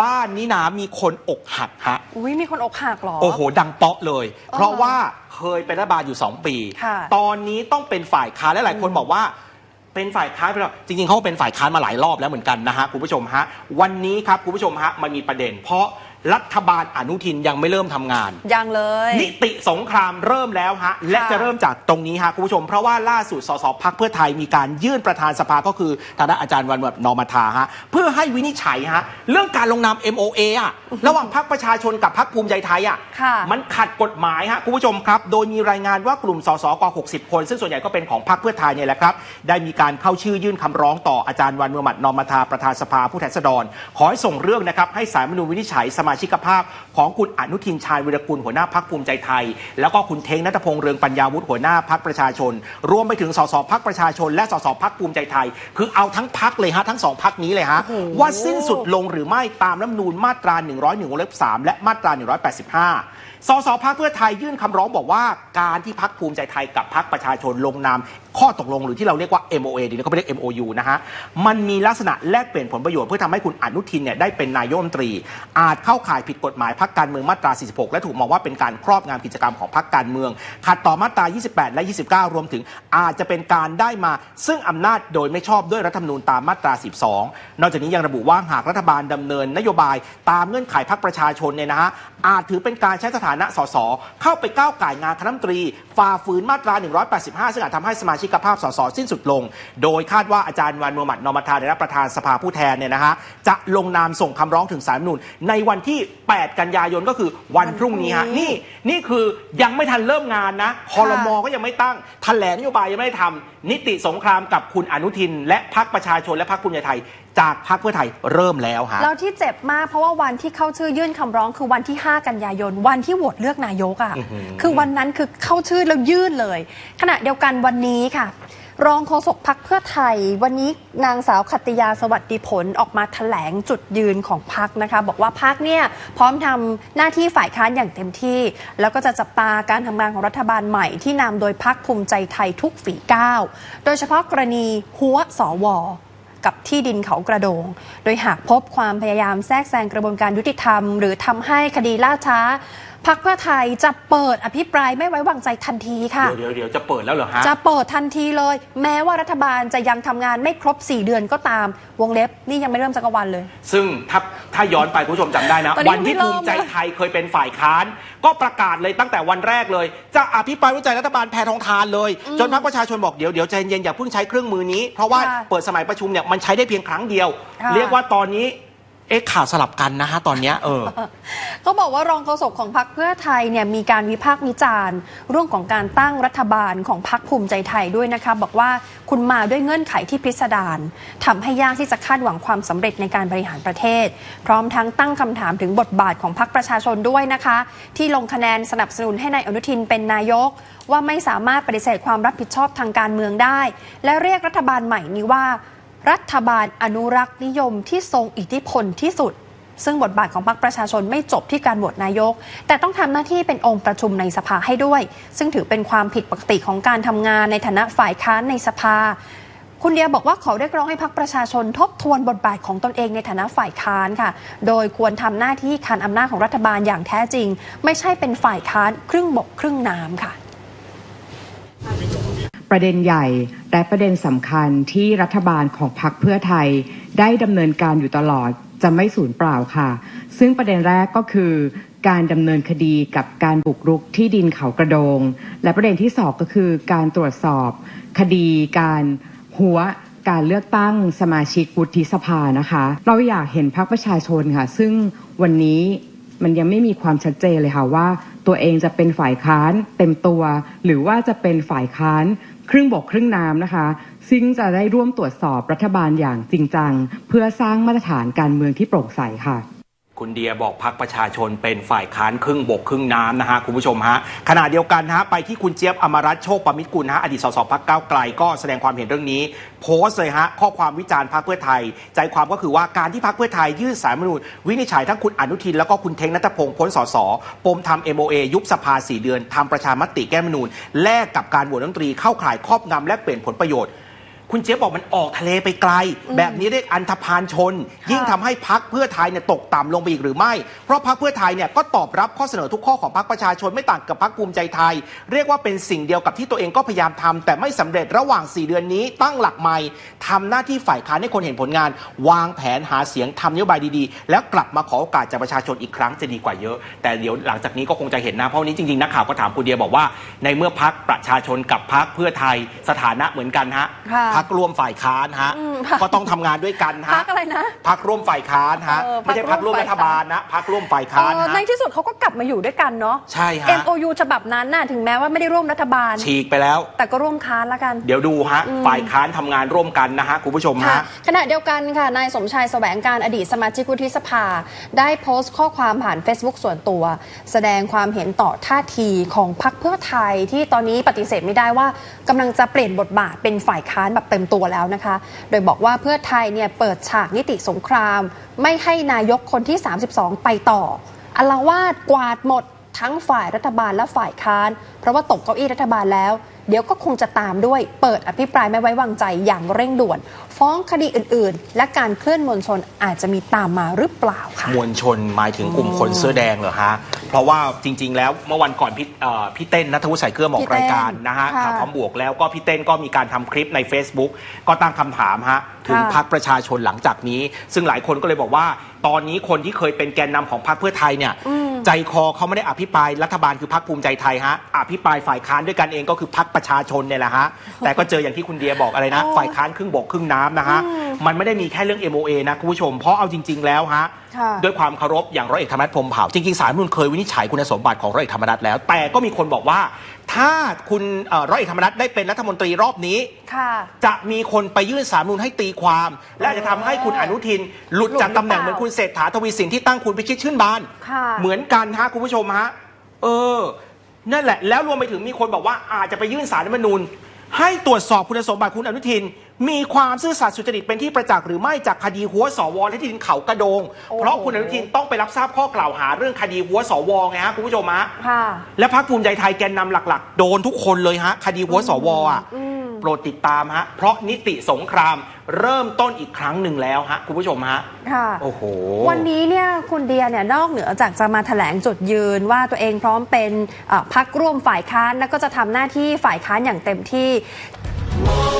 บ้านนี้นะมีคนอกหักฮะ อุ้ยมีคนอกหักเหรอ โอ้โห ดังเปาะเลย เพราะว่าเคยเป็นรัฐบาลอยู่ 2 ปี ค่ะตอนนี้ต้องเป็นฝ่ายค้านและหลายคนบอกว่า เป็นฝ่ายค้านไปแล้วจริงๆเขาเป็นฝ่ายค้านมาหลายรอบแล้วเหมือนกันนะฮะคุณผู้ชมฮะวันนี้ครับคุณผู้ชมฮะมันมีประเด็น เพราะ รัฐบาลอนุทินยังไม่เริ่มทำงาน ยังเลย นิติสงครามเริ่มแล้วฮะ และจะเริ่มจากตรงนี้ฮะคุณผู้ชม เพราะว่าล่าสุดสสพักเพื่อไทยมีการยื่นประธานสภาก็คือทางด้านอาจารย์วันแบบนอมาทาฮะเพื่อให้วินิจฉัยฮะเรื่องการลงนาม MOA อะระหว่างพักประชาชนกับพักภูมิใจไทยอะค่ะ มันขัดกฎหมายฮะคุณผู้ชมครับ โดยมีรายงานว่ากลุ่มสสกว่า60 คน ซึ่งส่วนใหญ่ก็เป็นของพรรคเพื่อไทยเนี่ยแหละครับได้มีการเข้าชื่อยื่นคำร้องต่ออาจารย์วันมุฮัมมัดนอมมาทาประธานสภาผู้แทนราษฎรขอให้ส่งเรื่องนะครับให้สารรัฐธรรมนูญวินิจฉัยสมาชิกภาพของคุณอนุทินชาญวิรกุลหัวหน้าพักภูมิใจไทย แล้วก็คุณเทงนัทพงษ์เรืองปัญญาวุฒิหัวหน้าพักประชาชน รวมไปถึงสสพักประชาชน และสสพักภูมิใจไทย คือเอาทั้งพักเลยฮะทั้งสองพักนี้เลยฮะโอ้โหว่าสิ้นสุดลงหรือไม่ตามรัฐธรรมนูญมาตรา 101วงเล็บ3และมาตรา 185 สสพักเพื่อไทยยื่นคำร้องบอกว่าการที่พักภูมิใจไทยกับพักประชาชนลงนามข้อตกลงหรือที่เราเรียกว่า MOA ดีนะเขาไม่เรียก MOU นะฮะ มันมีลักษณะแลกเปลี่ยนผลประโยชน์เพื่อทำให้คุณอนุทินเนี่ยได้เป็นนายกรัฐมนตรี อาจเข้าข่ายผิดกฎหมายพักการเมืองมาตรา 46 และถูกมองว่าเป็นการครอบงำกิจกรรมของพักการเมือง ขัดต่อมาตรา 28 และ 29 รวมถึงอาจจะเป็นการได้มา ซึ่งอำนาจโดยไม่ชอบด้วยรัฐธรรมนูญตามมาตรา 12 นอกจากนี้ยังระบุว่าหากรัฐบาลดำเนินนโยบายตามเงื่อนไขพักประชาชนเนี่ยนะฮะอาจถือเป็นการใช้สถานะสสเข้าไปก้าวไก่งานคณะรัฐมนตรีฝ่าฝืนมาตรา 185 ซึ่งอาจทำให้สมาชิกภาพสสสิ้นสุดลง โดยคาดว่าอาจารย์วันมุฮัมมัดนอมัทาได้รับประธานสภาผู้แทนเนี่ยนะฮะจะลงนามส่งคำร้องถึงสารนูญในวันที่8 กันยายนก็คือวันพรุ่งนี้ฮะนี่นี่คือยังไม่ทันเริ่มงานนะคอรมอก็ยังไม่ตั้งแถลงนโยบายยังไม่ได้ทำนิติสงครามกับคุณอนุทิน และพักประชาชนและพักภูมิใจไทย จากพักเพื่อไทยเริ่มแล้วฮะแล้วที่เจ็บมากเพราะว่าวันที่เข้าชื่อยื่นคำร้องคือวันที่ 5 กันยายน วันที่โหวตเลือกนายกอะ่ะอื้อหือคือวันนั้นคือเข้าชื่อแล้วยื่นเลย ขณะเดียวกันวันนี้ค่ะ รองโฆษกพักเพื่อไทย วันนี้นางสาวขัตติยาสวัสดิผลออกมาแถลงจุดยืนของพักนะคะ บอกว่าพักเนี่ยพร้อมทำหน้าที่ฝ่ายค้านอย่างเต็มที่ แล้วก็จะจับตาการทำงานของรัฐบาลใหม่ที่นำโดยพักภูมิใจไทยทุกฝีก้าวโดยเฉพาะกรณีหัวสวกับที่ดินเขากระโดง โดยหากพบความพยายามแทรกแซงกระบวนการยุติธรรม หรือทำให้คดีล่าช้า พักเพื่อไทยจะเปิดอภิปรายไม่ไว้วางใจทันทีค่ะเดี๋ยวเดี๋ยวเดี๋ยวจะเปิดแล้วเหรอฮะ จะเปิดทันทีเลย แม้ว่ารัฐบาลจะยังทำงานไม่ครบ 4 เดือนก็ตาม วงเล็บนี่ยังไม่เริ่มสักวันเลย ซึ่งถ้าถ้าย้อนไปคุณผู้ชมจำได้นะตอนนี้วันที่ไม่เริ่ภูมมิใจไทยเคยเป็นฝ่ายค้าน ก็ประกาศเลยตั้งแต่วันแรกเลย จะอภิปรายไว้ใจรัฐบาลแพทองทานเลย จนพรรคประชาชนบอกเดี๋ยวเดี๋ยวใจเย็นอย่าเพิ่งใช้เครื่องมือนี้ เพราะว่าค่ะเปิดสมัยประชุมเนี่ยมันใช้ได้เพียงครั้งเดียวค่ะเรียกว่าตอนนี้ เอ๊ะข่าวสลับกันนะฮะตอนเนี้ยเออ เขาบอกว่ารองโฆษกของพรรคเพื่อไทยเนี่ยมีการวิพากษ์วิจารณ์เรื่องของการตั้งรัฐบาลของพรรคภูมิใจไทยด้วยนะคะ บอกว่าคุณมาด้วยเงื่อนไขที่พิสดารทำให้ยากที่จะคาดหวังความสำเร็จในการบริหารประเทศ พร้อมทั้งตั้งคำถามถึงบทบาทของพรรคประชาชนด้วยนะคะ ที่ลงคะแนนสนับสนุนให้นายอนุทินเป็นนายก ว่าไม่สามารถปฏิเสธความรับผิดชอบทางการเมืองได้ และเรียกรัฐบาลใหม่นี้ว่า รัฐบาลอนุรักษ์นิยมที่ทรงอิทธิพลที่สุด ซึ่งบทบาทของพรรคประชาชนไม่จบที่การโหวตนายก แต่ต้องทำหน้าที่เป็นองค์ประชุมในสภาให้ด้วย ซึ่งถือเป็นความผิดปกติของการทำงานในฐานะฝ่ายค้านในสภาคุณเดียบอกว่าขอเรียกร้องให้พรรคประชาชนทบทวนบทบาทของตนเองในฐานะฝ่ายค้านค่ะ โดยควรทำหน้าที่คันอำนาจของรัฐบาลอย่างแท้จริง ไม่ใช่เป็นฝ่ายค้านครึ่งบกครึ่งน้ำค่ะ ประเด็นใหญ่ และประเด็นสำคัญที่รัฐบาลของพรรคเพื่อไทย ได้ดำเนินการอยู่ตลอดจะไม่สูญเปล่าค่ะ ซึ่งประเด็นแรกก็คือการดำเนินคดีกับการบุกรุกที่ดินเขากระโดง และประเด็นที่สองก็คือการตรวจสอบ คดีการหัวการเลือกตั้งสมาชิกวุฒิสภานะคะ เราอยากเห็นพรรคประชาชนค่ะ ซึ่งวันนี้มันยังไม่มีความชัดเจนเลยค่ะว่า ตัวเองจะเป็นฝ่ายค้านเต็มตัว หรือว่าจะเป็นฝ่ายค้าน ครึ่งบกครึ่งน้ำนะคะ ซึ่งจะได้ร่วมตรวจสอบรัฐบาลอย่างจริงจัง เพื่อสร้างมาตรฐานการเมืองที่โปร่งใสค่ะ คุณเดียบอกพักประชาชนเป็นฝ่ายค้านครึ่งบกครึ่งน้ำนะฮะคุณผู้ชมฮะขณะเดียวกันฮะไปที่คุณเจี๊ยบอมรัตน์โชคประมิตรกุลฮะอดีตสสพักก้าวไกลก็แสดงความเห็นเรื่องนี้ โพสต์เลยฮะข้อความวิจารณ์พักเพื่อไทย ใจความก็คือว่าการที่พักเพื่อไทยยื่นสารรัฐธรรมนูญวินิจฉัยทั้งคุณอนุทินแล้วก็คุณเทงนัทพงศ์พ้นสสปมทำ MOA ยุบสภาสี่เดือนทำประชามติแก้มนูญแลกกับการโหวตรัฐมนตรีเข้าข่ายครอบงำและเปลี่ยนผลประโยชน์ คุณคุณเจี๊ยบบอกมันออกทะเลไปไกล แบบนี้เรียกอันธพาลชน ยิ่งทำให้พักเพื่อไทยเนี่ยตกต่ำลงไปอีกหรือไม่ เพราะพักเพื่อไทยเนี่ยก็ตอบรับข้อเสนอทุกข้อของพักประชาชนไม่ต่างกับพักภูมิใจไทย เรียกว่าเป็นสิ่งเดียวกับที่ตัวเองก็พยายามทำแต่ไม่สำเร็จระหว่าง 4 เดือนนี้ตั้งหลักใหม่ทำหน้าที่ฝ่ายค้านให้คนเห็นผลงาน วางแผนหาเสียงทำนโยบายดีๆ แล้วกลับมาขอโอกาสจากประชาชนอีกครั้งจะดีกว่าเยอะ แต่เดี๋ยวหลังจากนี้ก็คงจะเห็นนะเพราะวันนี้จริงๆนักข่าวก็ถามคุณเดียบอกว่า ในเมื่อพักประชาชนกับพักเพื่อไทยสถานะเหมือนกันฮะค่ะพักร่วมฝ่ายค้านฮะ พรรคก็ต้องทำงานด้วยกันฮะพักอะไรนะ พักร่วมฝ่ายค้านฮะเออไม่ใช่พรพัรกคร่ร่ววมมรัฐบาลนะพักร่วมฝ่ายค้านเออฮะในที่สุดเขาก็กลับมาอยู่ด้วยกันเนาะ ใช่ฮะ MOU ฉบับนั้นน่ะถึงแม้ว่าไม่ได้ร่วมรัฐบาล ฉีกไปแล้ว แต่ก็ร่วมค้านละกัน เดี๋ยวดูฮะอืมฝ่ายค้านทำงานร่วมกันนะฮะคุณผู้ชมค่ะฮะ ขณะเดียวกันค่ะ นายสมชายแสวงการอดีตสมาชิกวุฒิสภา ได้โพสต์ข้อความผ่าน Facebook ส่วนตัว แสดงความเห็นต่อท่าทีของพรรคเพื่อไทยที่ตอนนี้ปฏิเสธไม่ได้ว่ากำลังจะเปลี่ยนบทบาทเป็นฝ่ายค้านแบบเต็มตัวแล้วนะคะ โดยบอกว่าเพื่อไทยเนี่ยเปิดฉากนิติสงคราม ไม่ให้นายกคนที่ 32 ไปต่ออลวาดกวาดหมดทั้งฝ่ายรัฐบาลและฝ่ายค้าน เพราะว่าตกเก้าอี้รัฐบาลแล้ว เดี๋ยวก็คงจะตามด้วยเปิดอภิปรายไม่ไว้วางใจอย่างเร่งด่วน ฟ้องคดีอื่นๆ และการเคลื่อนมวลชนอาจจะมีตามมาหรือเปล่าค่ะมวลชนหมายถึงกลุ่มคนเสื้อแดงเหรอฮะ เพราะว่าจริง ๆ แล้วเมื่อวันก่อนพี่เอ่อพี่เต้นนัทวุฒิใส่เกลือมออพี่กเต้นรายการนะฮะค่ะข่าวพร้อมบวกแล้วก็พี่เต้นก็มีการทำคลิปใน Facebook ก็ตั้งคำถามฮะถึงค่ะพักประชาชนหลังจากนี้ ซึ่งหลายคนก็เลยบอกว่า ตอนนี้คนที่เคยเป็นแกนนำของพรรคเพื่อไทยเนี่ย อืม ใจคอเขาไม่ได้อภิปรายรัฐบาลคือพรรคภูมิใจไทยฮะอภิปรายฝ่ายค้านด้วยกันเองก็คือพรรคประชาชนเนี่ยแหละฮะแต่ก็เจออย่างที่คุณเดียบอกอะไรนะโอ้ฝ่ายค้านครึ่งบกครึ่งน้ำนะฮะอืมมันไม่ได้มีแค่เรื่อง MOA นะคุณผู้ชมเพราะเอาจริง ๆแล้วฮะค่ะด้วยความเคารพอย่างร้อยเอกธรรมนัฐพรหมเผ่าจริงๆสารรัฐธรรมนุนเคยวินิจฉัยคุณสมบัติของร้อยเอกธรรมนัฐแล้ว แต่ก็มีคนบอกว่า ถ้าคุณเอ่อร้อยเอกธรรมนัฐได้เป็นรัฐมนตรีรอบนี้ค่ะจะมีคนไปยื่นสารรัฐธรรมนุนให้ตีความ และอาจจะทำให้คุณอนุทิน หลุดจากตำแหน่งเหมือนคุณเศรษฐาทวีสินที่ตั้งคุณพิชิตชื่นบานค่ะเหมือนกันฮะคุณผู้ชมฮะ เออ นั่นแหละ แล้วรวมไปถึงมีคนบอกว่าอาจจะไปยื่นสารรัฐธรรมนูญ ให้ตรวจสอบคุณสมบัติคุณอนุทิน มีความซื่อสัตย์สุจริตเป็นที่ประจักษ์หรือไม่จากคดีหัวสวและที่ดินเขากระโดงโอ้โหเพราะคุณอนุทินต้องไปรับทราบข้อกล่าวหาเรื่องคดีหัวสวไงฮะคุณผู้ชมฮะค่ะและพรรคภูมิใจไทยแกนนำหลัก ๆ โดนทุกคนเลยฮะคดีหัวสวอะอืมโปรดติดตามฮะ เพราะนิติสงครามเริ่มต้นอีกครั้งหนึ่งแล้วฮะ คุณผู้ชมฮะ ค่ะ โอ้โห วันนี้เนี่ยคุณเดียเนี่ยนอกเหนือจากจะมาแถลงจุดยืนว่าตัวเองพร้อมเป็นเอ่อพักร่วมฝ่ายค้าน แล้วก็จะทำหน้าที่ฝ่ายค้านอย่างเต็มที่ Whoa,